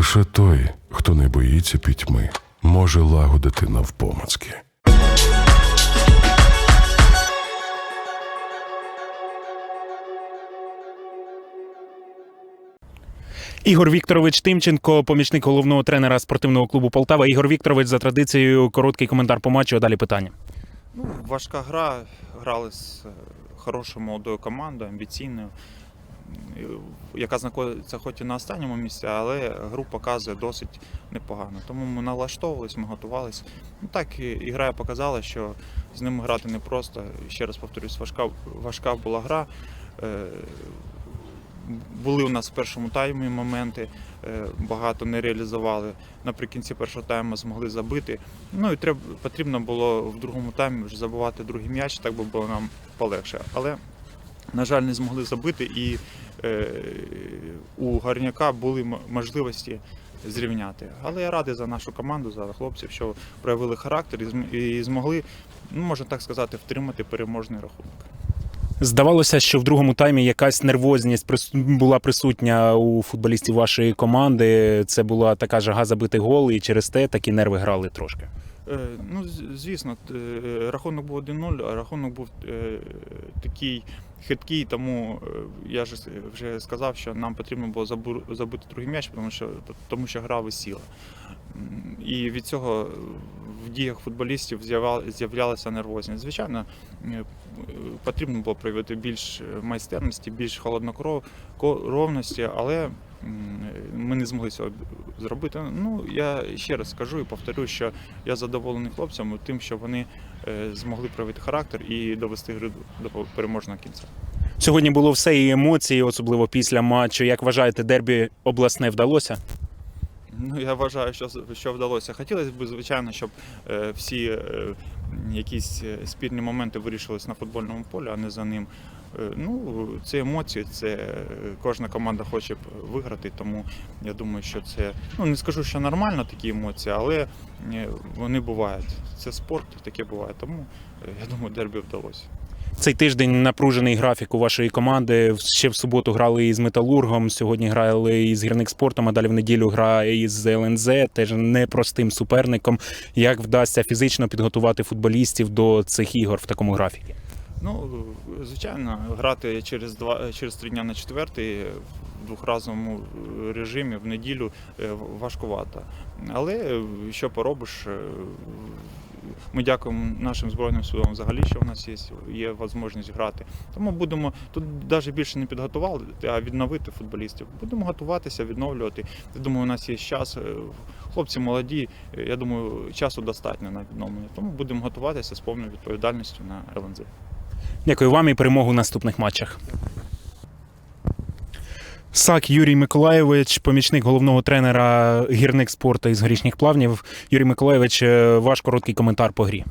Лише той, хто не боїться пітьми, може лагодити навпомацки. Ігор Вікторович Тимченко, помічник головного тренера спортивного клубу Полтава. Ігор Вікторович, за традицією, короткий коментар по матчу, а далі питання. Ну, важка гра. Грали з е, хорошою молодою командою, амбіційною, яка знаходиться хоч і на останньому місці, але гру показує досить непогано. Тому ми налаштовувались, ми готувалися. Ну, так і, і гра показала, що з ними грати непросто. Ще раз повторюсь, важка, важка була гра. Е, були у нас в першому таймі моменти, е, багато не реалізували. Наприкінці першого тайму змогли забити. Ну і треба, потрібно було в другому таймі вже забивати другий м'яч, так би було нам полегше. Але, на жаль, не змогли забити, і е, у Гарняка були можливості зрівняти. Але я радий за нашу команду, за хлопців, що проявили характер і змогли, ну можна так сказати, втримати переможний рахунок. Здавалося, що в другому таймі якась нервозність була присутня у футболістів вашої команди. Це була така жага забити гол, і через те такі нерви грали трошки. Е, Ну, звісно, е, рахунок був 1-0, а рахунок був такий хиткий, тому е, я ж вже сказав, що нам потрібно було забу- забити другий м'яч, тому що, тому що гра висіла. І від цього в діях футболістів з'являлася нервозність. Звичайно, е, потрібно було проявити більш майстерності, більш холоднокровності, але ми не змогли цього зробити. Ну, я ще раз скажу і повторю, що я задоволений хлопцям тим, що вони е, змогли проявити характер і довести гру до переможного кінця. Сьогодні було все і емоції, особливо після матчу. Як вважаєте, дербі обласне вдалося? Ну, я вважаю, що, що вдалося. Хотілося б, звичайно, щоб е, всі е, якісь е, спірні моменти вирішились на футбольному полі, а не за ним. Е, ну, це емоції, це е, кожна команда хоче б виграти, тому я думаю, що це ну не скажу, що нормально такі емоції, але вони бувають. Це спорт, таке буває. Тому я думаю, дербі вдалося. Цей тиждень напружений графік у вашої команди. Ще в суботу грали із Металургом, сьогодні грали із гірник спортом, а далі в неділю гра із ЛНЗ, теж непростим суперником. Як вдасться фізично підготувати футболістів до цих ігор в такому графікі? Ну, звичайно, грати через два через три дня на четвертий в двохразовому режимі в неділю е, важкувато. Але е, що поробиш? Ми дякуємо нашим збройним судам взагалі, що в нас є, є можливість грати. Тому будемо тут навіть більше не підготували, а відновити футболістів. Будемо готуватися, відновлювати. Я думаю, у нас є час. е, Хлопці молоді. е, Я думаю, часу достатньо на відновлення. Тому будемо готуватися з повною відповідальністю на ЛНЗ. Дякую вам і перемогу в наступних матчах. Сак Юрій Миколаєвич, помічник головного тренера гірник спорту із горішніх плавнів. Юрій Миколаєвич, е, ваш короткий коментар по грі.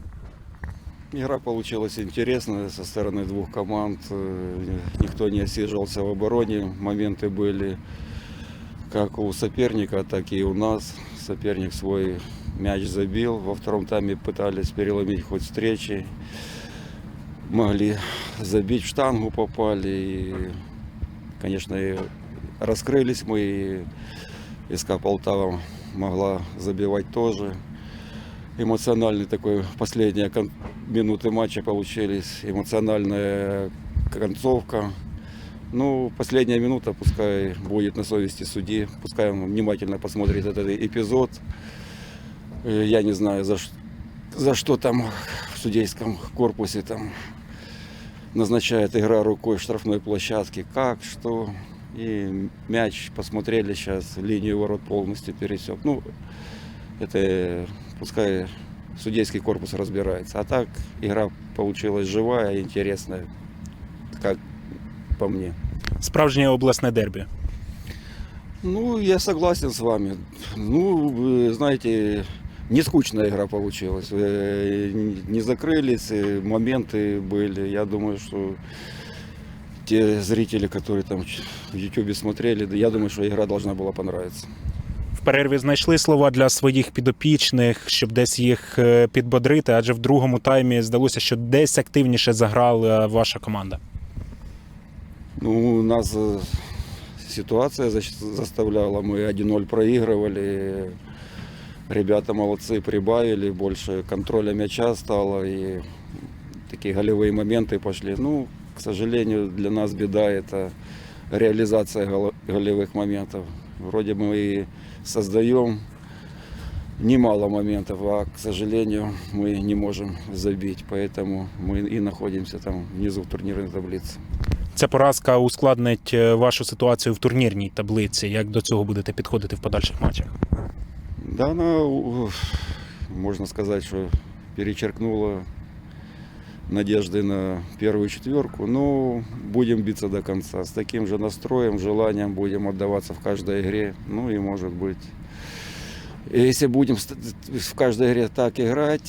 Игра получилась интересная со стороны двух команд. Э, Никто не осиживался в обороне. Моменты были как у соперника, так и у нас. Соперник свой мяч забил. Во втором тайме пытались переломить ход встречи. Могли забить в штангу, попали. И, конечно, и раскрылись мы. И СК Полтава могла забивать тоже эмоциональный такой последние минуты матча получились, эмоциональная концовка. Ну, последняя минута, пускай будет на совести судьи, пускай он внимательно посмотрит этот эпизод. Э, Я не знаю, за, за что там в судейском корпусе там назначает игра рукой в штрафной площадке, как, что. И мяч посмотрели сейчас, линию ворот полностью пересек. Ну, это пускай судейский корпус разбирается. А так игра получилась живая, интересная, как по мне. Справжнє обласне дербі. Ну, я согласен с вами. Ну, знаете, не скучная игра получилась. Э, Не закрылись, моменты были. Я думаю, что те зрители, которые там в YouTube смотрели, да, я думаю, что игра должна была понравиться. В перерві знайшли слова для своїх підопічних, щоб десь їх е, підбодрити, адже в другому таймі здалося, що десь активніше заграла ваша команда. Ну, у нас э, ситуация зач- заставляла. Мы 1-0 проигрывали. Ребята молодцы, прибавили, больше контроля мяча стало, и такие голевые моменты пошли. Ну, к сожалению, для нас беда – это реализация голо- голевых моментов. Вроде мы и создаем немало моментов, а, к сожалению, мы не можем забить. Поэтому мы и находимся там внизу в турнирной таблице. Ця поразка ускладнить е, вашу ситуацію в турнірній таблиці. Як до цього будете підходити в подальших матчах? Да, она, у- можно сказать, что перечеркнула надежды на первую четверку. Но будем биться до конца. С таким же настроем, желанием будем отдаваться в каждой игре. Ну и может быть... Если будем ст- в каждой игре так играть,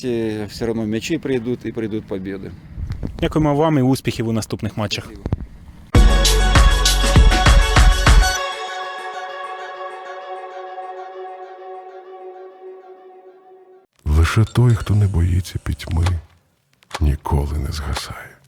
все равно мячи придут и придут победы. Дякуємо вам і успіхів у наступних матчах. Спасибо. Лише той, хто не боїться пітьми, ніколи не згасає.